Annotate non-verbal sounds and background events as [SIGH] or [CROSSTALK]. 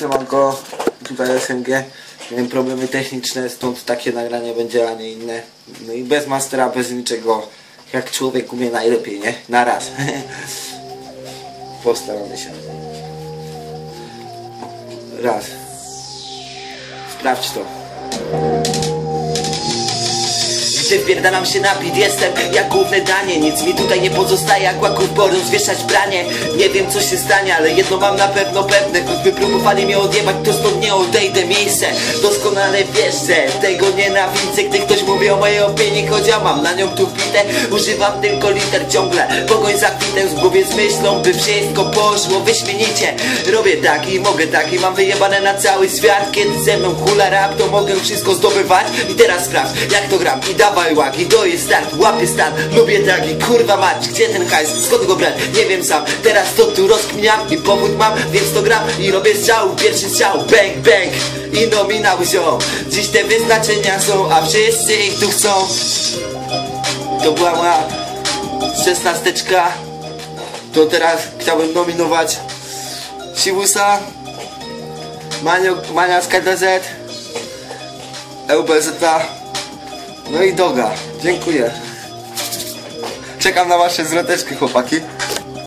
Siemanko, tutaj SMG. Miałem problemy techniczne, stąd takie nagranie będzie, a nie inne. No i bez mastera, bez niczego. Jak człowiek umie najlepiej, nie? Na raz. [LAUGHS] Postaramy się. Raz. Sprawdź to. Wpierdalam się napid jestem jak główne danie Nic mi tutaj nie pozostaje. Jak łaków boru zwieszać pranie. Nie wiem co się stanie, ale jedno mam na pewno pewne. Choćby próbowali mnie odjebać, to stąd nie odejdę. Miejsce Doskonale wiesz, że tego nienawidzę. Gdy ktoś mówi o mojej opinii, choć ja mam na nią tu wbite Używam tylko liter ciągle, pogoń za kwitem Z głowie z myślą, by wszystko poszło. Wyśmienicie Robię tak i mogę tak i mam wyjebane na cały świat. Kiedy ze mną hula rap, to mogę wszystko zdobywać. I teraz sprawdź, jak to gram. I dawaj łaki To jest start, łapię stan, lubię tak i kurwa mać Gdzie ten hajs, skąd go brać, nie wiem sam. Teraz to tu rozkminiam i powód mam, więc to gram I robię strzał, pierwszy strzał, bang bang. I nominał ziom Dziś te wyznaczenia są, a wszyscy ich tu chcą. To była moja szesnasteczka. To teraz chciałbym nominować Siwusa, Manio, Mania z KDZ, LBZ, no i Doga. Dziękuję. Czekam na wasze zwroteczki, chłopaki.